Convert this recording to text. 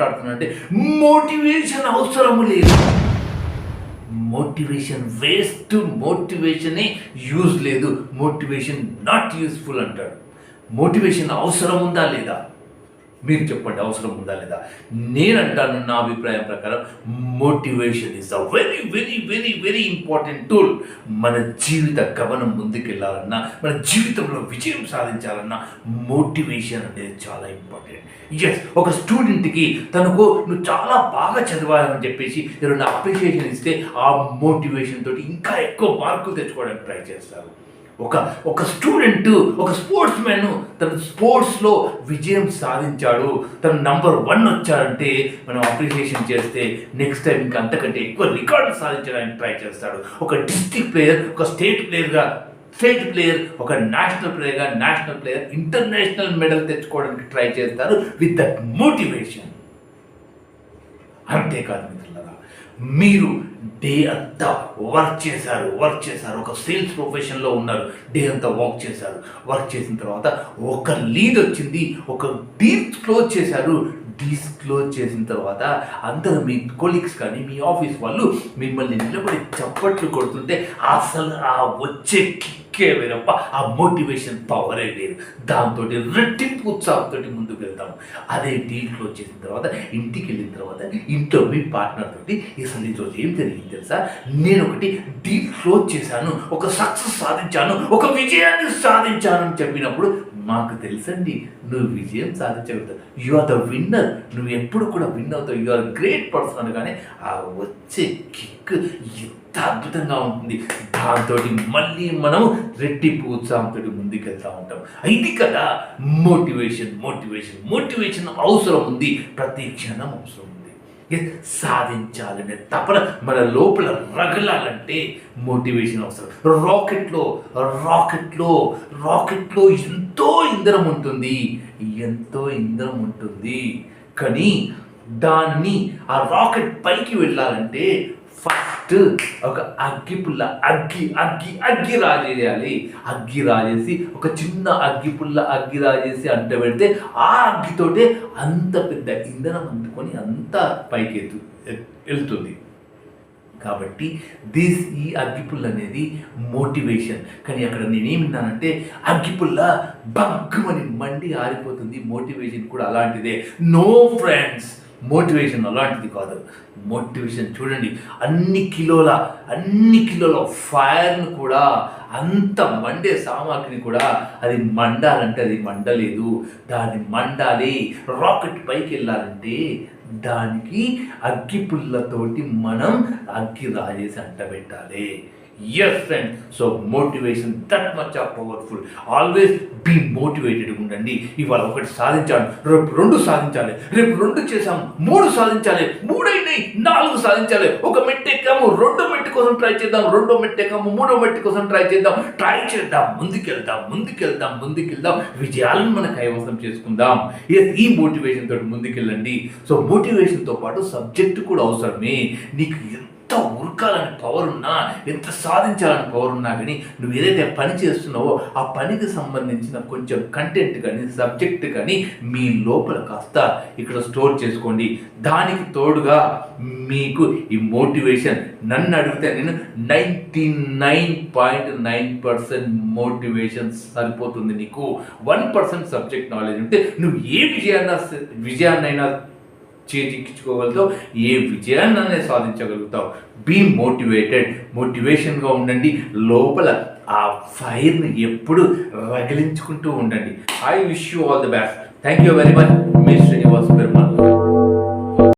మాట్లాడుతున్నా మోటివేషన్ అవసరము లేదు. మోటివేషన్ వేస్ట్ మోటివేషనే యూజ్ లేదు. మోటివేషన్ నాట్ యూస్ఫుల్ అంటాడు. మోటివేషన్ అవసరం ఉందా లేదా? మీరు చెప్పండి అవసరం ఉందా లేదా? నేనంటాను నా అభిప్రాయం ప్రకారం motivation is a very very very very important tool మన జీవిత గమనం ముందుకెళ్ళాలన్నా మన జీవితంలో విజయం సాధించాలన్నా మోటివేషన్ అనేది చాలా ఇంపార్టెంట్ ఎస్ ఒక స్టూడెంట్కి తనకు నువ్వు చాలా బాగా చదవాలని చెప్పేసి ఏదైనా అప్రిషియేషన్ ఇస్తే ఆ మోటివేషన్ తోటి ఇంకా ఎక్కువ మార్కులు తెచ్చుకోవడానికి ట్రై చేస్తారు. ఒక ఒక స్టూడెంట్ ఒక స్పోర్ట్స్ మ్యాన్ తన స్పోర్ట్స్లో విజయం సాధించాడు. తను నంబర్ వన్ వచ్చాడంటే మనం అప్రిషియేషన్ చేస్తే నెక్స్ట్ టైం ఇంకా అంతకంటే ఎక్కువ రికార్డు సాధించడానికి ట్రై చేస్తాడు. ఒక డిస్టిక్ ప్లేయర్ ఒక స్టేట్ ప్లేయర్గా స్టేట్ ప్లేయర్ ఒక నేషనల్ ప్లేయర్గా నేషనల్ ప్లేయర్ ఇంటర్నేషనల్ మెడల్ తెచ్చుకోవడానికి ట్రై చేస్తారు విత్ దట్ మోటివేషన్ అంతేకాదు మిత్రులరా మీరు డే అంతా వర్క్ చేశారు వర్క్ చేశారు. ఒక సేల్స్ ప్రొఫెషన్లో ఉన్నారు. డే అంతా వర్క్ చేశారు. వర్క్ చేసిన తర్వాత ఒక లీడ్ వచ్చింది ఒక డీప్ క్లోజ్ చేశారు. డీస్ క్లోజ్ చేసిన తర్వాత అందరూ మీ కొలీగ్స్ కానీ మీ ఆఫీస్ వాళ్ళు మిమ్మల్ని నిలబడి చప్పట్లు కొడుతుంటే అసలు ఆ వచ్చే కిక్కే ఆ మోటివేషన్ పవరే లేదు దాంతో రెట్టింపు ఉత్సాహంతో ముందుకు వెళ్తాము అదే డీల్ వచ్చేసిన చేసిన తర్వాత ఇంటికి వెళ్ళిన తర్వాత ఇంట్లో మీ పార్ట్నర్ తోటి అసలు ఈరోజు ఏం జరిగింది తెలుసా? నేను ఒకటి డీల్ క్లోజ్ చేశాను. ఒక సక్సెస్ సాధించాను. ఒక విజయాన్ని సాధించాను అని చెప్పినప్పుడు మాకు తెలుసండి నువ్వు విజయం సాధించగలుగుతావు. యు ఆర్ ద విన్నర్ నువ్వు ఎప్పుడు కూడా విన్ అవుతావు. యు ఆర్ గ్రేట్ పర్సన్ కానీ ఆ వచ్చే కిక్ ఎంత అద్భుతంగా ఉంటుంది. దాంతో మళ్ళీ మనం రెట్టింపు ఉత్సాహంతో ముందుకెళ్తూ ఉంటాం. ఇది కదా మోటివేషన్ మోటివేషన్ మోటివేషన్ అవసరం ఉంది. ప్రతి క్షణం అవసరం ఉంది. సాధించాలనే తపన మన లోపల రగలాలంటే మోటివేషన్ అవసరం. రాకెట్లో రాకెట్లో రాకెట్లో ఎంతో ఇంధనం ఉంటుంది. ఎంతో ఇంధనం ఉంటుంది. కానీ దాన్ని ఆ రాకెట్ పైకి వెళ్ళాలంటే ఫస్ట్ ఒక అగ్గి పుల్ల అగ్గి అగ్గి అగ్గి రాజేయాలి. అగ్గి రాజేసి ఒక చిన్న అగ్గి పుల్ల అగ్గి రాజేసి అంట పెడితే ఆ అగ్గితోటే అంత పెద్ద ఇంధనం అందుకొని అంత పైకి ఎత్తు వెళ్తుంది కాబట్టి దిస్ ఈ అగ్గిపుల్ల అనేది మోటివేషన్. కానీ అక్కడ నేనేమిన్నానంటే అగ్గిపుల్ల బగ్గుమని మండి ఆరిపోతుంది. మోటివేషన్ కూడా అలాంటిదే. నో ఫ్రెండ్స్ మోటివేషన్ అలాంటిది కాదు. మోటివేషన్ చూడండి అన్ని కిలోల అన్ని కిలోల ఫైర్ను కూడా అంత మండే సామాగ్రిని కూడా అది మండాలంటే అది మండలేదు. దాన్ని మండాలి రాకెట్ పైకి వెళ్ళాలంటే దానికి అగ్గి పుల్లతోటి మనం అగ్గి రాజేసి అంటబెట్టాలి yes friend so motivation that much of powerful always be motivated ఉండండి. ఇవాళ ఒకటి సాధించాను రేపు రెండు సాధించాలి రేపు రెండు చేసాము మూడు సాధించాలి మూడైనాయి నాలుగు సాధించాలి. ఒక మెట్టు ఎక్కాము రెండో మెట్టు కోసం ట్రై చేద్దాం రెండో మెట్టు ఎక్కాము మూడో మెట్టు కోసం ట్రై చేద్దాం. ట్రై చేద్దాం ముందుకెళ్దాం ముందుకెళ్దాం ముందుకెళ్దాం. విజయాలను మన కైవసం చేసుకుందాం. ఎస్ ఈ మోటివేషన్ తోటి ముందుకెళ్ళండి. సో మోటివేషన్తో పాటు సబ్జెక్ట్ కూడా అవసరమే. నీకు ఎంత ఉరకాలని పవర్ ఉన్నా ఎంత సాధించాలని పవర్ ఉన్నా కానీ నువ్వు ఏదైతే పని చేస్తున్నావో ఆ పనికి సంబంధించిన కొంచెం కంటెంట్ కానీ సబ్జెక్ట్ కానీ మీ లోపల కాస్త ఇక్కడ స్టోర్ చేసుకోండి. దానికి తోడుగా మీకు ఈ మోటివేషన్ నన్ను అడిగితే నేను ninety nine point nine percent motivation సరిపోతుంది నీకు. వన్ పర్సెంట్ సబ్జెక్ట్ నాలెడ్జ్ ఉంటే నువ్వు ఏ విజయాన్న విజయాన్నైనా చేజిక్కించుకోగలుగుతావు? ఏ విజయాన్ని సాధించగలుగుతావు? బీ మోటివేటెడ్ మోటివేషన్గా ఉండండి. లోపల ఆ ఫైర్ని ఎప్పుడు రగిలించుకుంటూ ఉండండి. I wish you all the best thank you very much me Srinivas Perumal